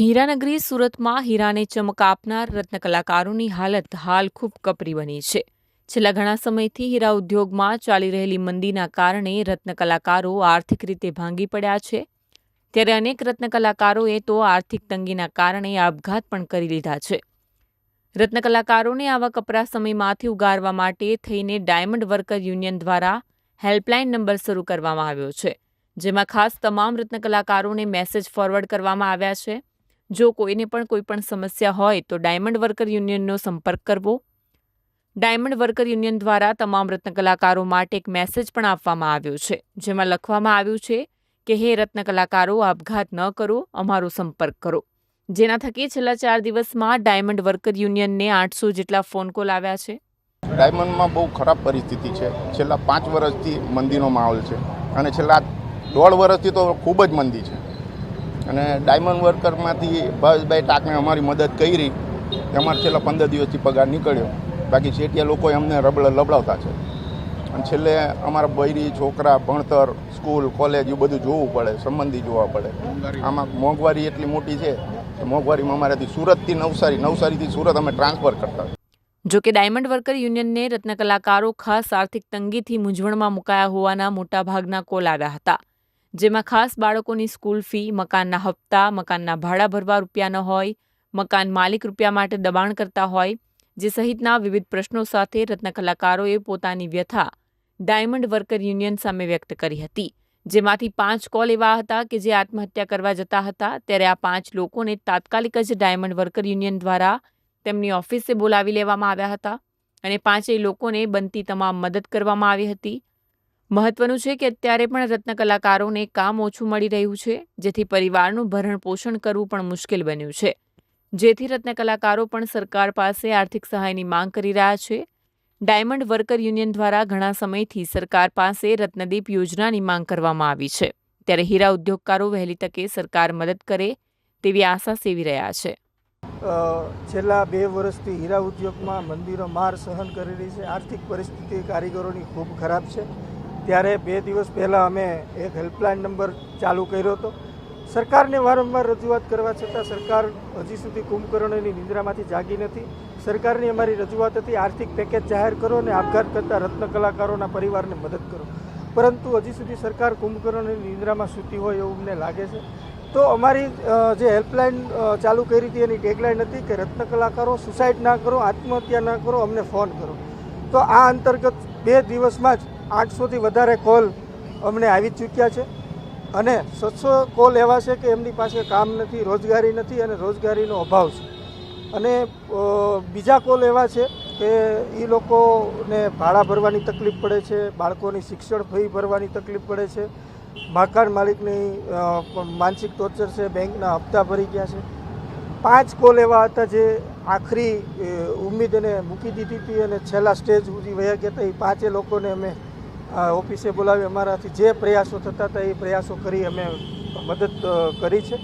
હીરાનગરી સુરતમાં હીરાને ચમક આપનાર રત્નકલાકારોની હાલત હાલ ખૂબ કપરી બની છે. છેલ્લા ઘણા સમયથી હીરા ઉદ્યોગમાં ચાલી રહેલી મંદીના કારણે રત્નકલાકારો આર્થિક રીતે ભાંગી પડ્યા છે. ત્યારે અનેક રત્નકલાકારોએ તો આર્થિક તંગીના કારણે આપઘાત પણ કરી લીધા છે. રત્નકલાકારોને આવા કપરા સમયમાંથી ઉગારવા માટે થઈને ડાયમંડ વર્કર યુનિયન દ્વારા હેલ્પલાઇન નંબર શરૂ કરવામાં આવ્યો છે. જેમાં ખાસ તમામ રત્નકલાકારોને મેસેજ ફોરવર્ડ કરવામાં આવ્યા છે. જો કોઈને પણ કોઈ પણ સમસ્યા હોય તો ડાયમંડ વર્કર યુનિયનનો સંપર્ક કરવો. ડાયમંડ વર્કર યુનિયન દ્વારા તમામ રત્ન કલાકારો માટે એક મેસેજ પણ આપવામાં આવ્યો છે, જેમાં લખવામાં આવ્યું છે કે, હે રત્ન કલાકારો આપઘાત ન કરો, અમારો સંપર્ક કરો. જેના થકી છેલ્લા ચાર દિવસમાં ડાયમંડ વર્કર યુનિયનને આઠસો જેટલા ફોન કોલ આવ્યા છે. ડાયમંડમાં બહુ ખરાબ પરિસ્થિતિ છે. છેલ્લા પાંચ વર્ષથી મંદીનો માહોલ છે અને છેલ્લા દોઢ વર્ષથી તો ખૂબ જ મંદી છે. અને ડાયમંડ વર્કરમાંથી ભાવેશભાઈ ટાકને અમારી મદદ કરી. અમારે છેલ્લા પંદર દિવસથી પગાર નીકળ્યો. બાકી શેઠિયા લોકોએ અમને રબડ લબડાવતા છે. અને છેલ્લે અમારા બૈરી, છોકરા, ભણતર, સ્કૂલ, કોલેજ એ બધું જોવું પડે, સંબંધી જોવા પડે. આમાં મોંઘવારી એટલી મોટી છે કે મોંઘવારીમાં અમારાથી સુરતથી નવસારી, નવસારીથી સુરત અમે ટ્રાન્સફર કરતા જો કે ડાયમંડ વર્કર યુનિયનને રત્નકલાકારો ખાસ આર્થિક તંગીથી મૂંઝવણમાં મુકાયા હોવાના મોટાભાગના કોલ આવ્યા હતા. જેમાં ખાસ બાળકોની સ્કૂલ ફી, મકાનના હપ્તા, મકાનના ભાડા ભરવા રૂપિયાનો હોય, મકાન માલિક રૂપિયા માટે દબાણ કરતા હોય, જે સહિતના વિવિધ પ્રશ્નો સાથે રત્નકલાકારોએ પોતાની વ્યથા ડાયમંડ વર્કર યુનિયન સામે વ્યક્ત કરી હતી. જેમાંથી પાંચ કોલ એવા હતા કે જે આત્મહત્યા કરવા જતા હતા, ત્યારે આ પાંચ લોકોને તાત્કાલિક જ ડાયમંડ વર્કર યુનિયન દ્વારા તેમની ઓફિસે બોલાવી લેવામાં આવ્યા હતા અને પાંચેય લોકોને બનતી તમામ મદદ કરવામાં આવી હતી. મહત્વનું છે કે અત્યારે પણ રત્ન કલાકારોને કામ ઓછું મળી રહ્યું છે, જેથી પરિવારનું ભરણ પોષણ કરવું પણ મુશ્કેલ બન્યું છે. જેથી રત્નકલાકારો પણ સરકાર પાસે આર્થિક સહાયની માંગ કરી રહ્યા છે. ડાયમંડ વર્કર યુનિયન દ્વારા ઘણા સમયથી સરકાર પાસે રત્નદીપ યોજનાની માંગ કરવામાં આવી છે. ત્યારે હીરા ઉદ્યોગકારો વહેલી તકે સરકાર મદદ કરે તેવી આશા સેવી રહ્યા છે. છેલ્લા બે વર્ષથી હીરા ઉદ્યોગમાં મંદિરો માર સહન કરી રહી છે. આર્થિક પરિસ્થિતિ કારીગરોની ખૂબ ખરાબ છે. ત્યારે બે દિવસ પહેલાં અમે એક હેલ્પલાઇન નંબર ચાલુ કર્યો હતો. સરકારને વારંવાર રજૂઆત કરવા છતાં સરકાર હજી સુધી કુંભકર્ણની નિંદ્રામાંથી જાગી નથી. સરકારની અમારી રજૂઆત હતી, આર્થિક પેકેજ જાહેર કરો અને આપઘાત કરતા રત્ન કલાકારોના પરિવારને મદદ કરો. પરંતુ હજી સુધી સરકાર કુંભકર્ણની નિંદ્રામાં સૂતી હોય એવું અમને લાગે છે. તો અમારી જે હેલ્પલાઇન ચાલુ કરી હતી એની ટેગલાઇન હતી કે રત્ન કલાકારો સુસાઇડ ના કરો, આત્મહત્યા ના કરો, અમને ફોન કરો. તો આ અંતર્ગત બે દિવસમાં જ આઠસોથી વધારે કોલ અમને આવી ચૂક્યા છે. અને સત્સો કોલ એવા છે કે એમની પાસે કામ નથી, રોજગારી નથી અને રોજગારીનો અભાવ છે. અને બીજા કોલ એવા છે કે એ લોકોને ભાડા ભરવાની તકલીફ પડે છે, બાળકોની શિક્ષણ ફી ભરવાની તકલીફ પડે છે. મકાન માલિકની માનસિક ટોર્ચર છે, બેંકના હપ્તા ભરી ગયા છે. પાંચ કોલ એવા હતા જે આખરી એને મૂકી દીધી હતી અને છેલ્લા સ્ટેજ સુધી વયા ગયા હતા. એ પાંચે લોકોને અમે ઓફિસે બોલાવી અમારાથી જે પ્રયાસો થતા હતા એ પ્રયાસો કરી અમે મદદ કરી છે.